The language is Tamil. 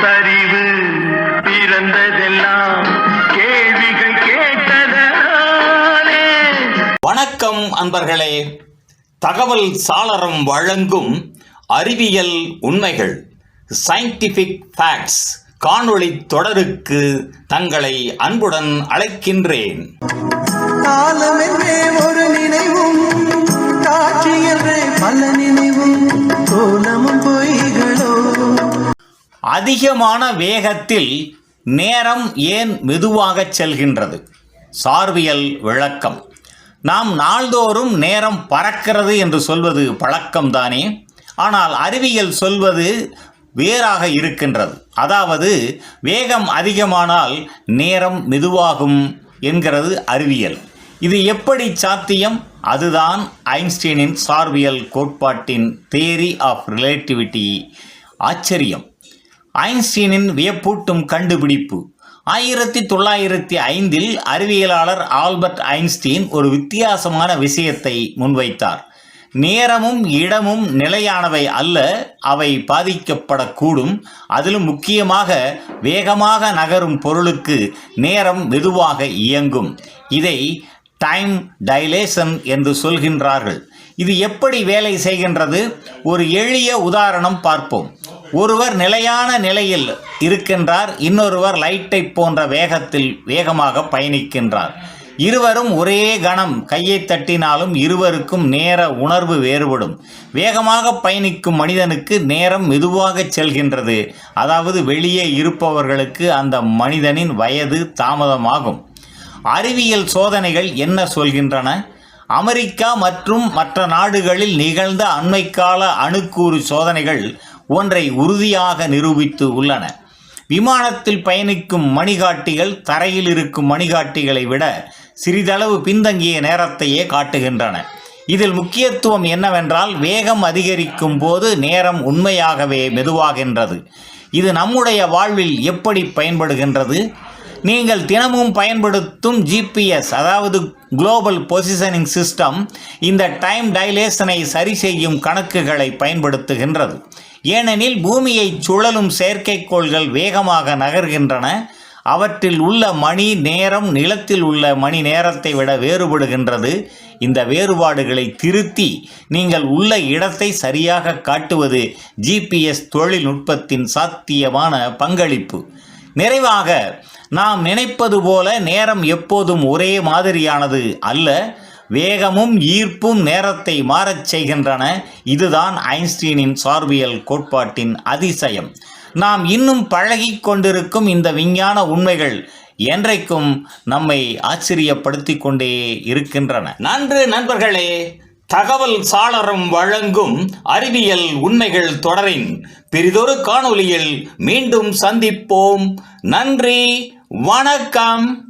பகுத்தறிவு பிறந்ததெல்லாம் கேள்விகள் கேட்டதனாலே வணக்கம் அன்பர்களே. தகவல் சாளரம் வழங்கும் அறிவியல் உண்மைகள் சயின்டிஃபிக் ஃபேக்ட்ஸ் காணொளி தொடருக்கு தங்களை அன்புடன் அழைக்கின்றேன். காலம் என்றே ஒரு நினைவும் காட்சி என்றே பல நினைவும். அதிகமான வேகத்தில் நேரம் ஏன் மெதுவாகச் செல்கின்றது? சார்பியல் விளக்கம். நாம் நாள்தோறும் நேரம் பறக்கிறது என்று சொல்வது பழக்கம்தானே? ஆனால் அறிவியல் சொல்வது வேறாக இருக்கின்றது. அதாவது வேகம் அதிகமானால் நேரம் மெதுவாகும் என்கிறது அறிவியல். இது எப்படி சாத்தியம்? அதுதான் ஐன்ஸ்டீனின் சார்பியல் கோட்பாட்டின் தியரி ஆஃப் ரிலேட்டிவிட்டி ஆச்சரியம். ஐன்ஸ்டீனின் வியப்பூட்டும் கண்டுபிடிப்பு. ஆயிரத்தி தொள்ளாயிரத்தி ஐந்தில் அறிவியலாளர் ஆல்பர்ட் ஐன்ஸ்டீன் ஒரு வித்தியாசமான விஷயத்தை முன்வைத்தார். நேரமும் இடமும் நிலையானவை அல்ல அவை பாதிக்கப்படக்கூடும். அதிலும் முக்கியமாக வேகமாக நகரும் பொருளுக்கு நேரம் மெதுவாக இயங்கும். இதை டைம் டைலேஷன் என்று சொல்கின்றார்கள். இது எப்படி வேலை செய்கின்றது? ஒரு எளிய உதாரணம் பார்ப்போம். ஒருவர் நிலையான நிலையில் இருக்கின்றார் இன்னொருவர் லைட்டை போன்ற வேகத்தில் வேகமாக பயணிக்கின்றார். இருவரும் ஒரே கணம் கையை தட்டினாலும் இருவருக்கும் நேர உணர்வு வேறுபடும். வேகமாக பயணிக்கும் மனிதனுக்கு நேரம் மெதுவாக செல்கின்றது. அதாவது வெளியே இருப்பவர்களுக்கு அந்த மனிதனின் வயது தாமதமாகும். அறிவியல் சோதனைகள் என்ன சொல்கின்றன? அமெரிக்கா மற்றும் மற்ற நாடுகளில் நிகழ்ந்த அண்மைக்கால அணுக்கூறு சோதனைகள் ஒன்றை உறுதியாக நிரூபித்து உள்ளன. விமானத்தில் பயணிக்கும் மணிகாட்டிகள் தரையில் இருக்கும் மணிகாட்டிகளை விட சிறிதளவு பின்தங்கிய நேரத்தையே காட்டுகின்றன. இதில் முக்கியத்துவம் என்னவென்றால் வேகம் அதிகரிக்கும் போது நேரம் உண்மையாகவே மெதுவாகின்றது. இது நம்முடைய வாழ்வில் எப்படி பயன்படுகின்றது? நீங்கள் தினமும் பயன்படுத்தும் ஜிபிஎஸ் அதாவது குளோபல் பொசிஷனிங் சிஸ்டம் இந்த டைம் டைலேஷனை சரி செய்யும் கணக்குகளை பயன்படுத்துகின்றது. ஏனெனில் பூமியை சுழலும் செயற்கைக்கோள்கள் வேகமாக நகர்கின்றன. அவற்றில் உள்ள மணி நேரம் நிலத்தில் உள்ள மணி நேரத்தை விட வேறுபடுகின்றது. இந்த வேறுபாடுகளை திருத்தி நீங்கள் உள்ள இடத்தை சரியாக காட்டுவது ஜிபிஎஸ் தொழில்நுட்பத்தின் சாத்தியமான பங்களிப்பு. நிறைவாக நாம் நினைப்பது போல நேரம் எப்போதும் ஒரே மாதிரியானது அல்ல வேகமும் ஈர்ப்பும் நேரத்தை மாறச் செய்கின்றன. இதுதான் ஐன்ஸ்டீனின் சார்பியல் கோட்பாட்டின் அதிசயம். நாம் இன்னும் பழகி கொண்டிருக்கும் இந்த விஞ்ஞான உண்மைகள் என்றைக்கும் நம்மை ஆச்சரியப்படுத்தி கொண்டே இருக்கின்றன. நன்று நண்பர்களே தகவல் சாளரம் வழங்கும் அறிவியல் உண்மைகள் தொடரின் பெரிதொரு காணொளியில் மீண்டும் சந்திப்போம். நன்றி வணக்கம்.